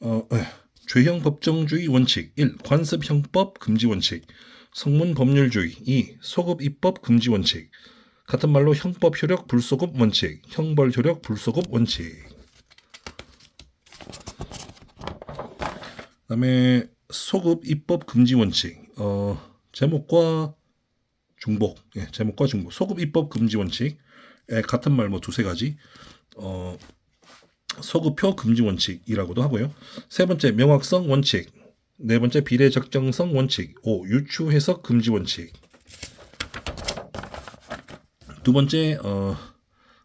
어, 에, 죄형 법정주의 원칙 1. 관습 형법 금지 원칙 성문 법률주의 2. 소급 입법 금지 원칙 같은 말로 형법 효력 불소급 원칙 형벌 효력 불소급 원칙 그다음에 소급 입법 금지 원칙 어, 제목과 중복 예, 제목과 중복 소급 입법 금지 원칙 에, 같은 말 뭐 두세 가지 어, 소급표 금지 원칙이라고도 하고요. 세 번째 명확성 원칙, 네 번째 비례 적정성 원칙, 5. 유추 해석 금지 원칙. 두 번째 어,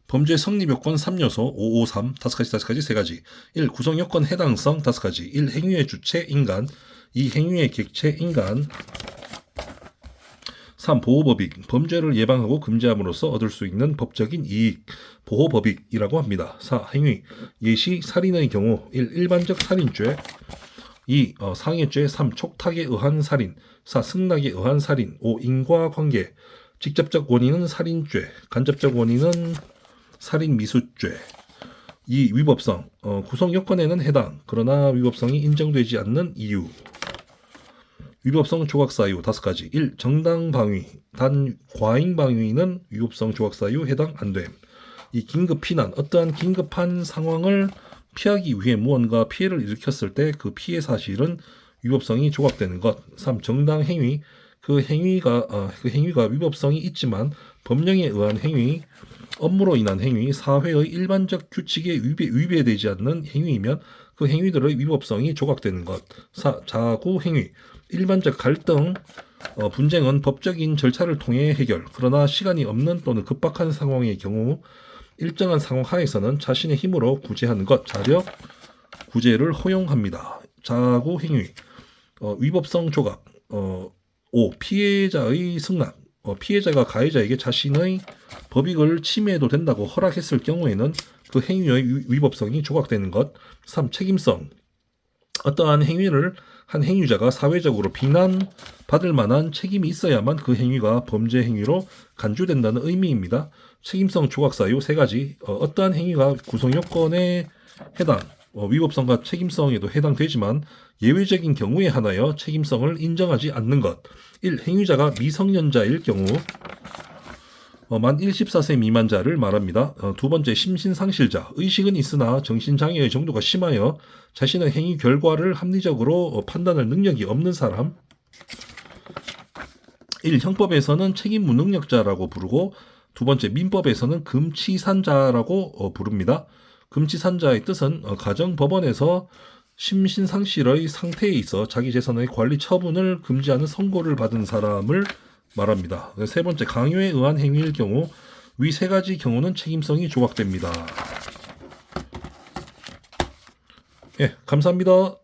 범죄 성립 요건 3요소 553 다섯 가지 다섯 가지 세 가지 1. 구성 요건 해당성 다섯 가지 1. 행위의 주체 인간 2. 행위의 객체 인간 3. 보호법익 범죄를 예방하고 금지함으로써 얻을 수 있는 법적인 이익 보호법익이라고 합니다. 4. 행위 예시 살인의 경우 1. 일반적 살인죄 2. 어, 상해죄 3. 촉탁에 의한 살인 4. 승낙에 의한 살인 5. 인과관계 직접적 원인은 살인죄 간접적 원인은 살인미수죄 2. 위법성 어, 구성 요건에는 해당 그러나 위법성이 인정되지 않는 이유 위법성 조각사유 다섯 가지 1. 정당 방위 단 과잉 방위는 위법성 조각사유 해당 안 됨 이 긴급 피난 어떠한 긴급한 상황을 피하기 위해 무언가 피해를 일으켰을 때 그 피해 사실은 위법성이 조각되는 것. 3. 정당 행위 그 행위가 어, 그 행위가 위법성이 있지만 법령에 의한 행위 업무로 인한 행위 사회의 일반적 규칙에 위배, 위배되지 않는 행위이면 그 행위들의 위법성이 조각되는 것. 4. 자구 행위 일반적 갈등 어, 분쟁은 법적인 절차를 통해 해결. 그러나 시간이 없는 또는 급박한 상황의 경우 일정한 상황 하에서는 자신의 힘으로 구제하는 것, 자력 구제를 허용합니다. 자구 행위, 어, 위법성 조각, 어, 5. 피해자의 승낙, 어, 피해자가 가해자에게 자신의 법익을 침해해도 된다고 허락했을 경우에는 그 행위의 위- 위법성이 조각되는 것. 3. 책임성, 어떠한 행위를 한 행위자가 사회적으로 비난받을 만한 책임이 있어야만 그 행위가 범죄 행위로 간주된다는 의미입니다. 책임성 조각 사유 세 가지 어, 떠한 행위가 구성 요건에 해당 어, 위법성과 책임성에도 해당되지만 예외적인 경우에 한하여 책임성을 인정하지 않는 것 1. 행위자가 미성년자일 경우 어, 만 14세 미만자를 말합니다. 어, 두 번째 심신상실자 의식은 있으나 정신장애의 정도가 심하여 자신의 행위 결과를 합리적으로 어, 판단할 능력이 없는 사람 1. 형법에서는 책임 무능력자라고 부르고 두 번째 민법에서는 금치산자라고 어, 부릅니다. 금치산자의 뜻은 어, 가정법원에서 심신상실의 상태에 있어 자기 재산의 관리 처분을 금지하는 선고를 받은 사람을 말합니다. 세 번째 강요에 의한 행위일 경우 위 세 가지 경우는 책임성이 조각됩니다. 예, 감사합니다.